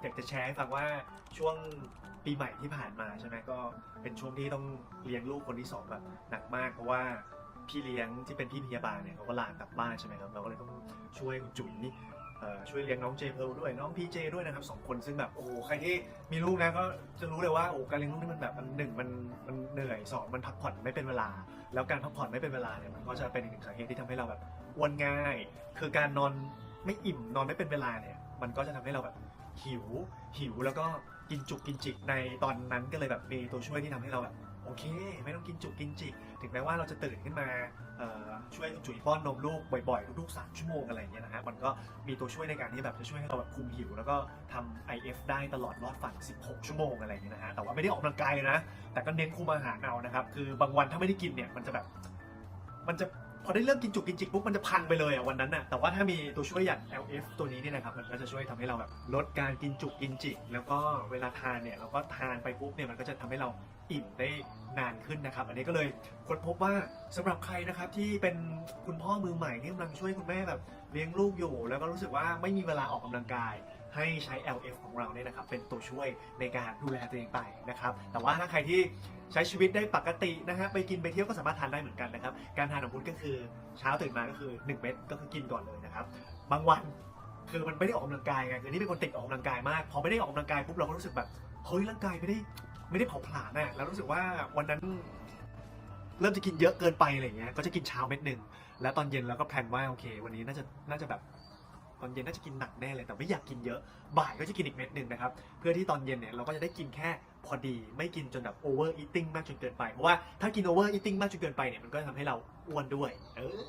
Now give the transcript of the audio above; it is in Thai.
อยากจะแชร์ให้ฟังว่าช่วงปีใหม่ที่ผ่านมาใช่ไหมก็เป็นช่วงที่ต้องเลี้ยงลูกคนที่สองแบบหนักมากเพราะว่าพี่เลี้ยงที่เป็นพี่พยาบาลเนี่ยเขาก็ลากลับบ้านใช่ไหมครับเราก็เลยต้องช่วยคุณจุ๋ยเอ่ช่วยเลี้ยงน้องเจเพลด้วยน้องพีเจด้วยนะครับสองคนซึ่งแบบโอ้โหใครที่มีลูกนะก็จะรู้เลยว่าโอ้การเลี้ยงลูกนี่มันแบบมันหนึ่งมันมันเหนื่อยสองมันพักผ่อนไม่เป็นเวลา แล้วการพักผ่อนไม่เป็นเวลาเนี่ยมันก็จะเป็นอีกหนึ่งสาเหตุที่ทำให้เราแบบอ้วนง่าย คือการนอนไม่อิ่มนอนไม่เป็นเวลาเนี่ยมันก็จะทำให้เราแบบ หิว หิวแล้วก็กินจุกกินจิกในตอนนั้นก็เลยแบบมีตัวช่วยที่ทำให้เราแบบโอเค ไม่ต้องกินจุกกินจิกถึงแม้ว่าเราจะตื่นขึ้นมาช่วยจุ๋ยป้อนนมลูกบ่อยๆ ทุกๆสามชั่วโมงอะไรอย่างเงี้ยนะฮะมันก็มีตัวช่วยในการที่แบบจะช่วยให้เราแบบคุมหิว แล้วก็ทำ IF ได้ตลอดรอดฝั่ง 16 ชั่วโมงอะไรอย่างเงี้ยนะฮะแต่ว่าไม่ได้ออกกำลังกายนะ แต่ก็เน้นคุมอาหารเอานะครับ คือบางวันถ้าไม่ได้กินเนี่ยมันจะแบบมันจะ พอได้เริ่มกินจุกกินจิกปุ๊บมันจะพังไปเลยอะวันนั้นน่ะแต่ว่าถ้ามีตัวช่วยอย่าง LF ตัวนี้เนี่ยนะครับมันก็จะช่วยทำให้เราแบบลดการกินจุกกินจิก แล้วก็เวลาทานเนี่ยเราก็ทานไปปุ๊บเนี่ยมันก็จะทำให้เราอิ่มได้นานขึ้นนะครับ อันนี้ก็เลยค้นพบว่าสำหรับใครนะครับที่เป็นคุณพ่อมือใหม่ที่กำลังช่วยคุณแม่แบบเลี้ยงลูกอยู่ แล้วก็รู้สึกว่าไม่มีเวลาออกกำลังกาย ให้ใช้ LF ของเราเนี่ยนะครับเป็นตัวช่วยในการดูแลตัวเองไปนะครับแต่ว่าถ้าใครที่ใช้ชีวิตได้ปกตินะฮะไปกินไปเที่ยวก็สามารถทานได้เหมือนกันนะครับการทานของคุณก็คือเช้าตื่นมาก็คือ 1 เม็ดก็คือกินก่อนเลยนะครับบางวันคือมันไม่ได้ออกกำลังกายไงคือนี่เป็นคนติดออกกำลังกายมากพอไม่ได้ออกกำลังกายปุ๊บเราก็รู้สึกแบบเฮ้ยร่างกายไม่ได้ไม่ได้เผาผลาญนะแล้วรู้สึกว่าวันนั้นเริ่มจะกินเยอะเกินไปอะไรเงี้ย ก็จะกินเช้าเม็ดหนึ่ง แล้วตอนเย็นเราก็แพลนว่าโอเค วันนี้น่าจะน่าจะแบบ ตอนเย็นน่าจะกินหนักแน่เลยแต่ไม่อยากกินเยอะ บ่ายก็จะกินอีกเม็ดหนึ่งนะครับ เพื่อที่ตอนเย็นเนี่ยเราก็จะได้กินแค่พอดี ไม่กินจนแบบโอเวอร์อีติ้งมากจนเกินไป เพราะว่าถ้ากินโอเวอร์อีติ้งมากจนเกินไปเนี่ยมันก็จะทำให้เราอ้วนด้วย เออ